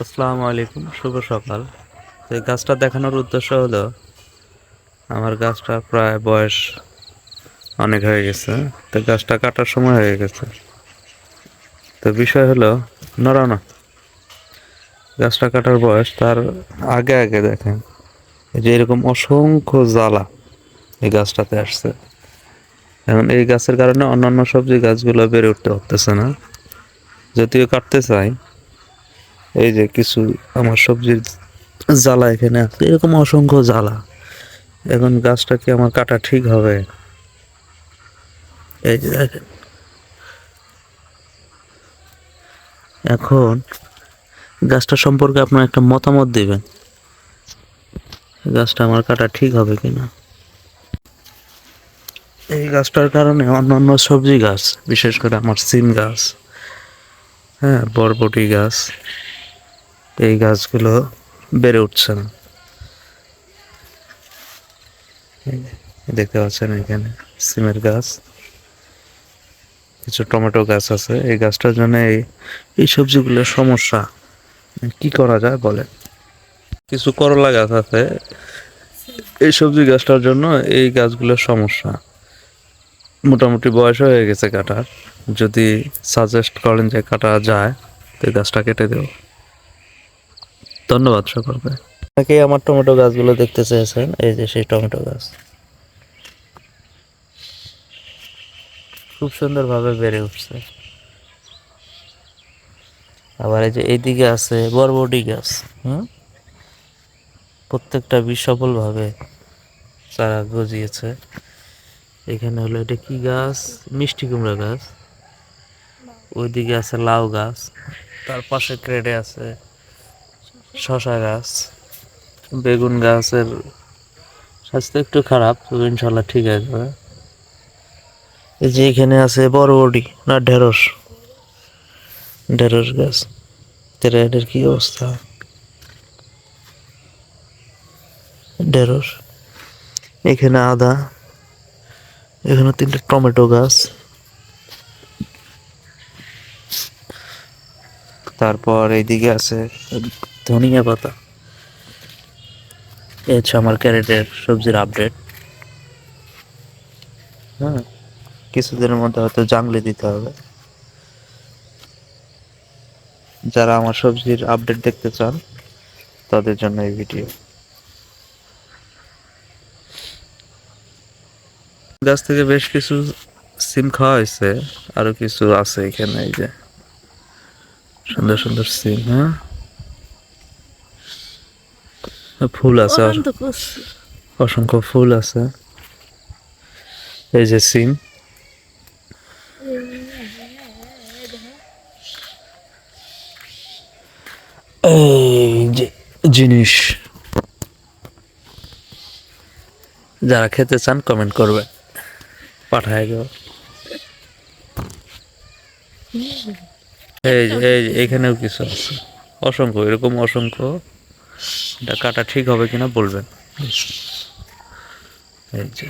আসসালামু আলাইকুম, শুভ সকাল। তো এই গাছটা দেখানোর উদ্দেশ্য হলো, আমার গাছটা প্রায় বয়স অনেক হয়ে গেছে। তো গাছটা কাটার সময় হয়ে গেছে। তো বিষয় হলো নড়া না। গাছটা কাটার বয়স তার আগে আগে দেখেন। যে এরকম অসংখ্য জ্বালা এই গাছটাতে আসছে। এখন এই গাছের কারণে অন্যান্য সবজি গাছগুলো বেড়ে উঠতে পারতেছে না। যদিও কাটতে চাই এই যে কিছু আমার সবজির জ্বালা এখানে আছে। এরকম অসংখ্য জ্বালা। এখন গাছটা কি আমার কাটা ঠিক হবে? এই যে দেখেন। এখন গাছটা সম্পর্কে আপনার একটা মতামত দিবেন। গাছটা আমার কাটা ঠিক হবে কিনা? এই গাছটার কারণে অন্যান্য সবজি গাছ, বিশেষ করে আমার সিম গাছ হ্যাঁ বরবটি গাছ এই গাছগুলো বেড়ে উঠছে না। দেখতে পাচ্ছেন এখানে সিমের গাছ। কিছু টমেটো গাছ আছে। এই গাছটার জন্য এই এই সবজিগুলোর সমস্যা। কি করা যায় বলে কিছু করলা গাছ আছে। এই সবজি গাছটার জন্য এই গাছগুলোর সমস্যা। মোটামুটি বয়স হয়ে গেছে কাটার। যদি সাজেস্ট করেন যে কাটা যায়, তো গাছটা কেটে দেব। ধন্যবাদ সকলকে। অনেকেই আমার টমেটো গাছগুলো দেখতে চেয়েছেন, এই যে সেই টমেটো গাছ। খুব সুন্দরভাবে বেড়ে উঠছে। আবার এই যে এইদিকে আছে বরবটি গাছ, হুম? প্রত্যেকটা বীজ সফলভাবে চারা গজিয়েছে। এখানে হলো এটা কি গাছ? মিষ্টি কুমড়া গাছ। ওইদিকে আছে লাউ গাছ। তার পাশে ক্রেডে আছে শশা গাছ, বেগুন গাছের স্বাস্থ্য একটু খারাপ তবে ইনশাল্লাহ ঠিক আছে এই যে এখানে আছে বরবটি না ঢেঁড়স? ঢেঁড়স গাছ তেরা এটার কি অবস্থা? ঢেঁড়স, এখানে আদা, এখানে তিনটে টমেটো গাছ। তারপর এইদিকে আছে ধনিয়া পাতা। এই হচ্ছে আমার ক্যারেটের সবজির আপডেট হ্যাঁ কিছুদিনের মধ্যে হয়তো জাংলি দিতে হবে। যারা আমার সবজির আপডেট দেখতে চান, তাদের জন্য এই ভিডিও গাছ থেকে বেশ কিছু সিম খাওয়া হয়েছে, আরও কিছু আছে এখানে, এই যে। সুন্দর সুন্দর সিম হ্যাঁ। ফুল আছে অসংখ্য ফুল আছে। এই যে সিম। এই যে জিনিস। যারা খেতে চান কমেন্ট করবে। পাঠায় দেব। এই যে এই যে এখানেও কিছু আছে। অসংখ্য এরকম অসংখ্য। কাটা ঠিক হবে কিনা বলবেন। এই যে।